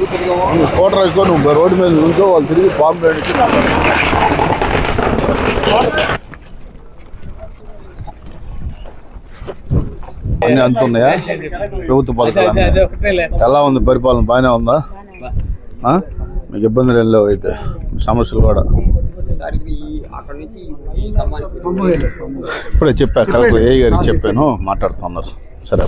నువ్వు స్కూటర్ వేసుకో నువ్వు రోడ్డు మీద నుంచో వాళ్ళు తిరిగి పాము వేడికి అన్ని అంత ఉన్నాయా? ప్రభుత్వ పథకాలు? ఎలా ఉంది పరిపాలన? బాగానే ఉందా? మీకు ఇబ్బందులు ఏం లేవు అయితే. సమస్యలు కూడా. ఇప్పుడే చెప్పా కలెక్టర్ ఏ గారికి చెప్పాను మాట్లాడుతున్నారు. సరే.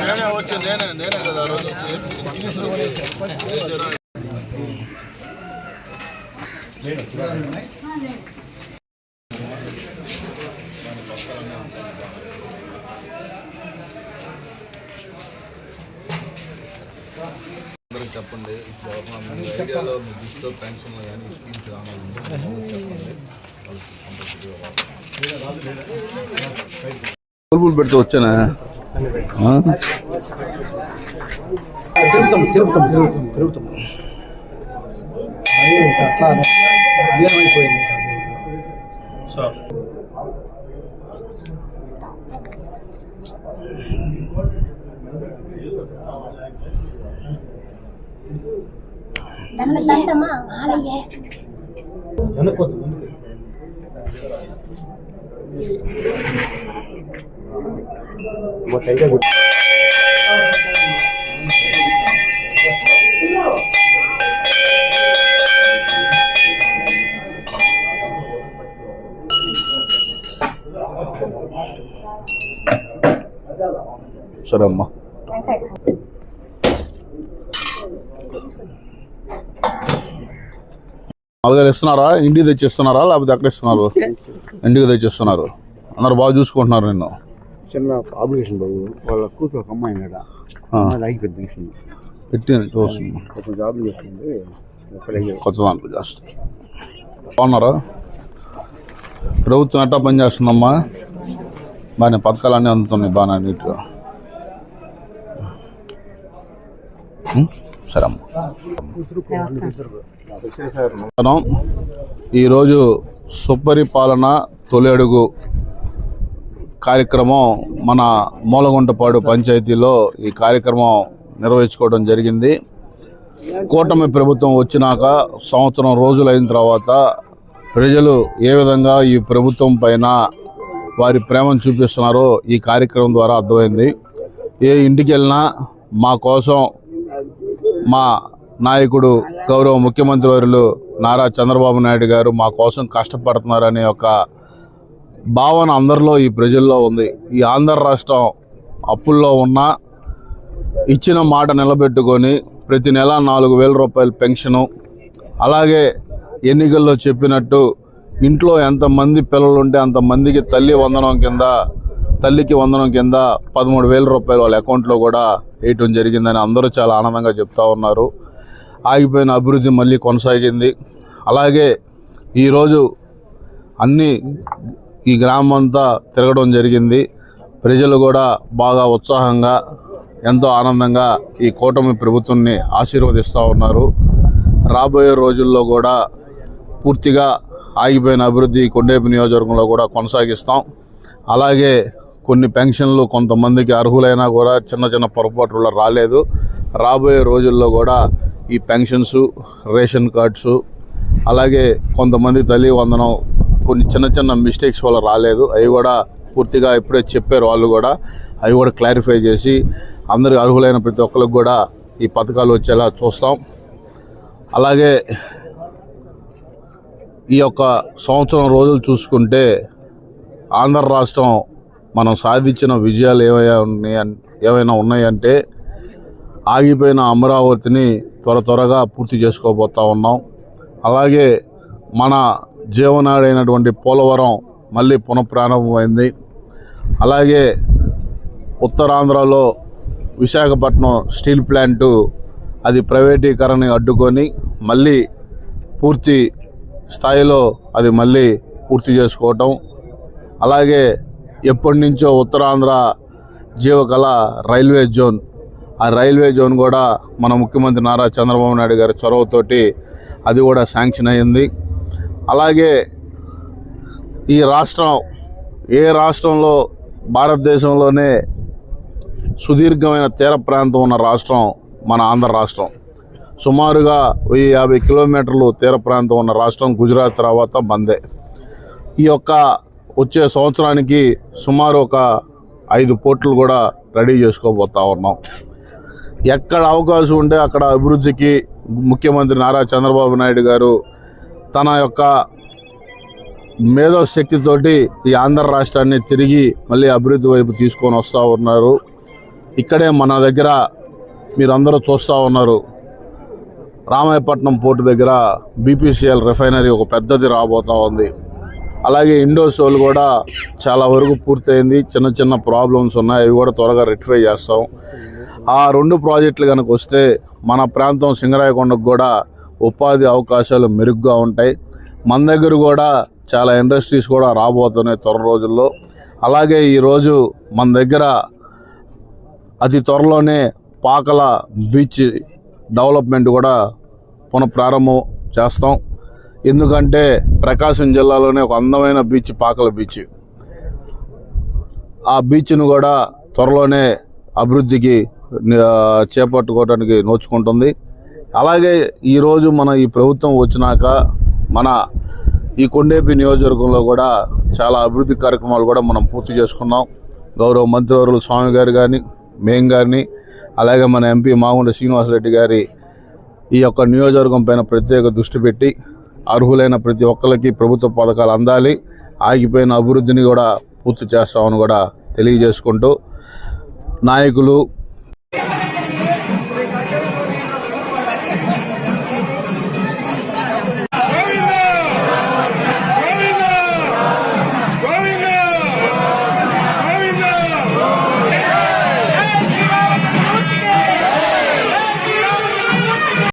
నేనే వచ్చి నేనే నేనే కదా రోజు అందరికి చెప్పండి గవర్నమెంట్ మీ డిజిటల్ పెన్షన్లు కానీ స్కీమ్స్ రావాలి చెప్పండి. తలుపులు పెడితే వచ్చానా ఆ? తిరుగుతాం తిరుగుతాం తిరుగుతాం తిరుగుతాం అదే అట్లా ఏమైపోయింది దండ దండమా ఆలయ్యే వెనకొద్దు ముందుకు సరే అమ్మా నాలుగైదు ఇస్తున్నారా? ఇంటికి తెచ్చిస్తున్నారా? లేకపోతే ఎక్కడ ఇస్తున్నారు? ఇంటికి తెచ్చిస్తున్నారు. అందరు బాగా చూసుకుంటున్నారు నిన్ను. చిన్న అప్లికేషన్ బాబు. వాళ్ళ కూతురు ఒక అమ్మాయి ఉన్నాడ? ఆ. అయిపోయింది పెన్షన్ పెట్టి చూస్తున్నా ఒక జాబ్ అయ్యారు. కొత్త దాంట్లో చేస్తా బాగున్నారా? ప్రభుత్వం ఎట్టా పని చేస్తుందమ్మా? బాగానే పథకాలు అన్నీ అందుతున్నాయి బాగానే నీట్గా? సరే అమ్మా. మనం ఈరోజు సుపరిపాలన తొలి అడుగు. కార్యక్రమం మన మూలగుంటపాడు పంచాయతీలో ఈ కార్యక్రమం నిర్వహించుకోవడం జరిగింది. కూటమి ప్రభుత్వం వచ్చినాక సంవత్సరం రోజులు అయిన తర్వాత ప్రజలు ఏ విధంగా ఈ ప్రభుత్వం పైన వారి ప్రేమను చూపిస్తున్నారో ఈ కార్యక్రమం ద్వారా అర్థమైంది. ఏ ఇంటికి వెళ్ళినా మా కోసం మా నాయకుడు గౌరవ ముఖ్యమంత్రి వర్యులు నారా చంద్రబాబు నాయుడు గారు మా కోసం కష్టపడుతున్నారనే ఒక భావన అందరిలో ఈ ప్రజల్లో ఉంది. ఈ ఆంధ్ర రాష్ట్రం అప్పుల్లో ఉన్న ఇచ్చిన మాట నిలబెట్టుకొని ప్రతి నెల నాలుగు వేల రూపాయల పెన్షను అలాగే ఎన్నికల్లో చెప్పినట్టు ఇంట్లో ఎంతమంది పిల్లలు ఉంటే అంతమందికి తల్లి వందనం కింద తల్లికి వందనం కింద పదమూడు వేల రూపాయలు వాళ్ళ అకౌంట్లో కూడా వేయటం జరిగిందని అందరూ చాలా ఆనందంగా చెప్తా ఉన్నారు. ఆగిపోయిన అభివృద్ధి మళ్ళీ కొనసాగింది. అలాగే ఈరోజు అన్ని ఈ గ్రామం అంతా తిరగడం జరిగింది. ప్రజలు కూడా బాగా ఉత్సాహంగా ఎంతో ఆనందంగా ఈ కూటమి ప్రభుత్వాన్ని ఆశీర్వదిస్తూ ఉన్నారు. రాబోయే రోజుల్లో కూడా పూర్తిగా ఆగిపోయిన అభివృద్ధి కొండేపు నియోజకవర్గంలో కూడా కొనసాగిస్తాం. అలాగే కొన్ని పెన్షన్లు కొంతమందికి అర్హులైనా కూడా చిన్న చిన్న పొరపాటు రాలేదు. రాబోయే రోజుల్లో కూడా ఈ పెన్షన్స్ రేషన్ కార్డ్స్ అలాగే కొంతమంది తల్లి వందనం కొన్ని చిన్న చిన్న మిస్టేక్స్ వల్ల రాలేదు. అవి కూడా పూర్తిగా ఇప్పుడే చెప్పారు వాళ్ళు కూడా. అవి కూడా క్లారిఫై చేసి అందరికి అర్హులైన ప్రతి ఒక్కరికి కూడా ఈ పథకాలు వచ్చేలా చూస్తాం. అలాగే ఈ యొక్క సంవత్సరం రోజులు చూసుకుంటే ఆంధ్ర రాష్ట్రం మనం సాధించిన విజయాలు ఏమైనా ఉన్నాయి ఏమైనా ఉన్నాయంటే ఆగిపోయిన అమరావతిని త్వర త్వరగా పూర్తి చేసుకోబోతా ఉన్నాం. అలాగే మన జీవనాడైనటువంటి పోలవరం మళ్ళీ పునఃప్రారంభమైంది. అలాగే ఉత్తరాంధ్రలో విశాఖపట్నం స్టీల్ ప్లాంటు అది ప్రైవేటీకరణ అడ్డుకొని మళ్ళీ పూర్తి స్థాయిలో అది మళ్ళీ పూర్తి చేసుకోవటం. అలాగే ఎప్పటి నుంచో ఉత్తరాంధ్ర జీవకళ రైల్వే జోన్ ఆ రైల్వే జోన్ కూడా మన ముఖ్యమంత్రి నారా చంద్రబాబు నాయుడు గారి చొరవతోటి అది కూడా శాంక్షన్ అయింది. అలాగే ఈ రాష్ట్రం ఏ రాష్ట్రంలో భారతదేశంలోనే సుదీర్ఘమైన తీర ప్రాంతం ఉన్న రాష్ట్రం మన ఆంధ్ర రాష్ట్రం. సుమారుగా వెయ్యి యాభై కిలోమీటర్లు తీర ప్రాంతం ఉన్న రాష్ట్రం గుజరాత్ తర్వాత మందే ఈ యొక్క వచ్చే సంవత్సరానికి సుమారు ఒక ఐదు పోర్టులు కూడా రెడీ చేసుకోబోతా ఉన్నాం. ఎక్కడ అవకాశం ఉంటే అక్కడ అభివృద్ధికి ముఖ్యమంత్రి నారా చంద్రబాబు నాయుడు గారు తన యొక్క మేధోశక్తితోటి ఈ ఆంధ్ర రాష్ట్రాన్ని తిరిగి మళ్ళీ అభివృద్ధి వైపు తీసుకొని వస్తూ ఉన్నారు. ఇక్కడే మన దగ్గర మీరందరూ చూస్తూ ఉన్నారు. రామాయపట్నం పోర్టు దగ్గర బీపీసీఎల్ రిఫైనరీ ఒక పెద్దది రాబోతా ఉంది. అలాగే ఇండోసోల్ కూడా చాలా వరకు పూర్తయింది. చిన్న చిన్న ప్రాబ్లమ్స్ ఉన్నాయి. అవి కూడా త్వరగా రెక్టిఫై చేస్తాం. ఆ రెండు ప్రాజెక్టులు కనుక వస్తే మన ప్రాంతం సింగరాయకొండకు కూడా ఉపాధి అవకాశాలు మెరుగ్గా ఉంటాయి. మన దగ్గర కూడా చాలా ఇండస్ట్రీస్ కూడా రాబోతున్నాయి త్వర రోజుల్లో. అలాగే ఈరోజు మన దగ్గర అతి త్వరలోనే పాకల బీచ్ డెవలప్మెంట్ కూడా పునఃప్రారంభం చేస్తాం. ఎందుకంటే ప్రకాశం జిల్లాలోనే ఒక అందమైన బీచ్ పాకల బీచ్. ఆ బీచ్ను కూడా త్వరలోనే అభివృద్ధికి చేపట్టుకోవడానికి నోచుకుంటుంది. అలాగే ఈరోజు మన ఈ ప్రభుత్వం వచ్చినాక మన ఈ కొండేపి నియోజకవర్గంలో కూడా చాలా అభివృద్ధి కార్యక్రమాలు కూడా మనం పూర్తి చేసుకున్నాం. గౌరవ మంత్రివర్యులు స్వామి గారు కానీ మేం గారిని అలాగే మన ఎంపీ మాగుండ శ్రీనివాసరెడ్డి గారి ఈ యొక్క నియోజకవర్గం పైన ప్రత్యేక దృష్టి పెట్టి అర్హులైన ప్రతి ఒక్కరికి ప్రభుత్వ పథకాలు అందాలి ఆగిపోయిన అభివృద్ధిని కూడా పూర్తి చేస్తామని కూడా తెలియజేసుకుంటూ నాయకులు